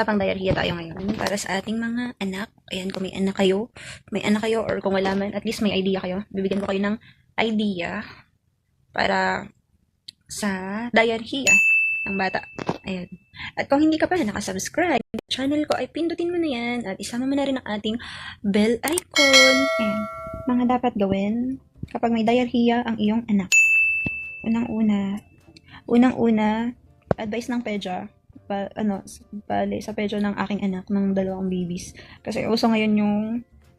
usapang diarrhea tayo ngayon para sa ating mga anak. Ayan, kung may anak kayo, may anak kayo or kung wala man, at least may idea kayo. Bibigyan ko kayo ng idea para sa diarrhea ng bata. Ayan. At kung hindi ka pa nakasubscribe, channel ko ay pindutin mo na yan at isama mo na rin ang ating bell icon. Ayan. Mga dapat gawin kapag may diarrhea ang iyong anak. Unang-una, unang-una, advice ng pedya, pa, ano, bale, sa pedya ng aking anak, ng dalawang babies. Kasi uso ngayon yung,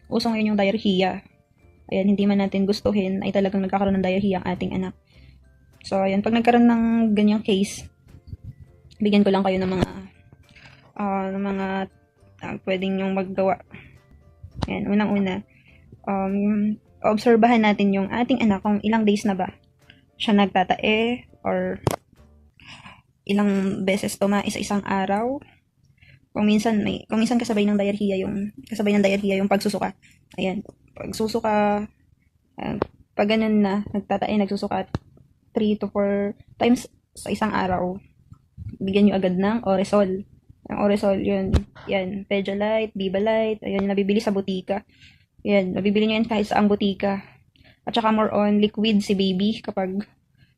uso ngayon yung diarrhea. Ayan, hindi man natin gustuhin, ay talagang nagkakaroon ng diarrhea ang ating anak. So, ayan, pag nagkaroon ng ganyang case, bigyan ko lang kayo ng mga, ah, ng mga, ah, pwedeng yung maggawa. Ayan, unang-una, um, obserbahan natin yung ating anak kung ilang days na ba siya nagtatae or ilang beses tuma isa-isang araw. Kung minsan may kung minsan kasabay ng diarrhea yung kasabay ng diarrhea yung pagsusuka. Ayan, pagsusuka uh, pag ganun na nagtatae nagsusuka 3 to 4 times sa isang araw. Bigyan niyo agad ng Oresol. Ang Oresol, yun, yan, Pedialyte, Bibalite, ayun, nabibili sa butika. Yan, nabibili niyo yan kahit sa ang butika. At saka more on liquid si baby kapag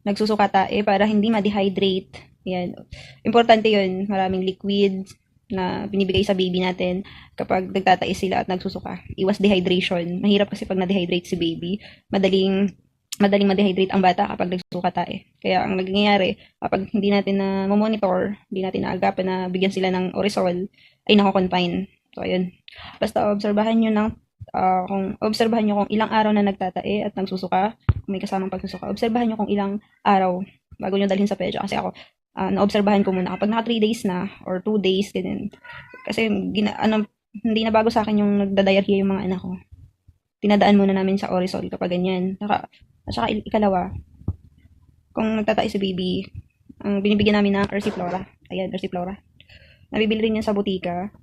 nagsusuka tae para hindi ma-dehydrate. Yan. Importante yun. Maraming liquid na binibigay sa baby natin kapag nagtatae sila at nagsusuka. Iwas dehydration. Mahirap kasi pag na-dehydrate si baby. Madaling madaling ma-dehydrate ang bata kapag nagsusuka tae. Kaya ang nangyayari, kapag hindi natin na monitor, hindi natin naagapan na bigyan sila ng orisol, ay nako-confine. So, ayun. Basta obserbahan nyo ng ah, kung obserbahan nyo kung ilang araw na nagtatae at nagsusuka, kung may kasamang pagsusuka, obserbahan nyo kung ilang araw bago nyo dalhin sa pedya. Kasi ako, ah, naobserbahan ko muna. Kapag naka 3 days na, or 2 days, ganun. Kasi, gina, ano, hindi na bago sa akin yung nagda-diarrhea yung mga anak ko. Tinadaan muna namin sa Orisol kapag ganyan. Saka, at saka ikalawa, kung nagtatae si baby, ang binibigyan namin ng Ersiflora. Ayan, Ersiflora. Nabibili rin yan sa butika.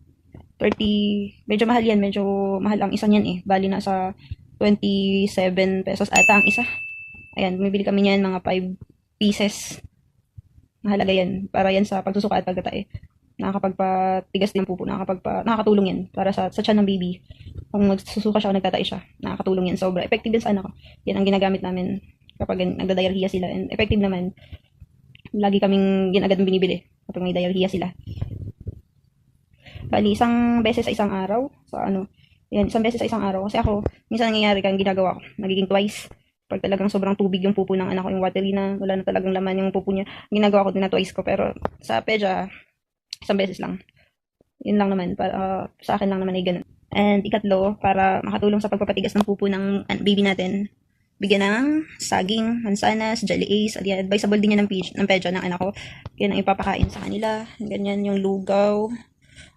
30, medyo mahal yan, medyo mahal ang isa niyan eh. Bali na sa 27 pesos ata ang isa. Ayan, bumibili kami niyan mga 5 pieces. Mahalaga yan. Para yan sa pagsusuka at pagtatae. Nakakapagpatigas din ang pupo. Nakakapagpa, nakakatulong yan para sa, sa tiyan ng baby. Kung magsusuka siya o nagtatae siya, nakakatulong yan. Sobra. Effective din sa anak ko. Yan ang ginagamit namin kapag nagda-diarrhea sila. And effective naman. Lagi kaming yan agad binibili kapag may diarrhea sila. Bali, isang beses sa isang araw. So, ano, yan, isang beses sa isang araw. Kasi ako, minsan nangyayari kang ginagawa ko. Nagiging twice. Pag talagang sobrang tubig yung pupo ng anak ko, yung watery na, wala na talagang laman yung pupo niya. Ginagawa ko din na twice ko. Pero sa pedya, isang beses lang. Yun lang naman. Para, ah, sa akin lang naman ay ganun. And ikatlo, para makatulong sa pagpapatigas ng pupo ng ah, baby natin, bigyan ng saging, mansanas, jelly ace, at advisable din yan ng, page, ng pedya ng anak ko. Yan ang ipapakain sa kanila. Ganyan yung lugaw.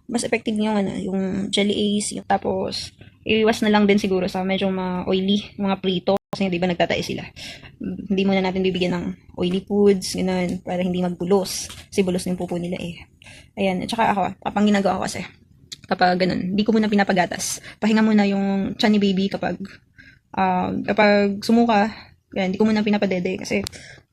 Mas effective yung ano, yung jelly ace, yung tapos iwas na lang din siguro sa medyo ma-oily, mga prito. Kasi di ba nagtatae sila. Hindi muna natin bibigyan ng oily foods, ganun, para hindi magbulos. Kasi bulos na yung pupo nila eh. Ayan, at saka ako, kapang ginagawa ko kasi, kapag ganun, hindi ko muna pinapagatas. Pahinga muna yung ni baby kapag, ah, kapag sumuka, yan, hindi ko muna pinapadede kasi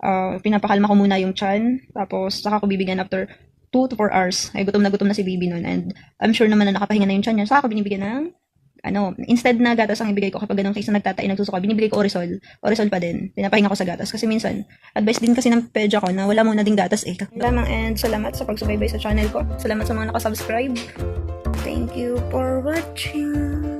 ah, pinapakalma ko muna yung tiyan, tapos saka ko bibigyan after 2 to 4 hours. Ay, gutom na gutom na si baby nun. And I'm sure naman na nakapahinga na yung tiyan niya. Saka ko binibigyan ng, ano, instead na gatas ang ibigay ko kapag ganun case na nagtatay, nagsusuka, binibigay ko orisol. Orisol pa din. Pinapahinga ko sa gatas. Kasi minsan, advice din kasi ng pedya ko na wala muna ding gatas eh. Lamang and salamat sa pagsubaybay sa channel ko. Salamat sa mga nakasubscribe. Thank you for watching.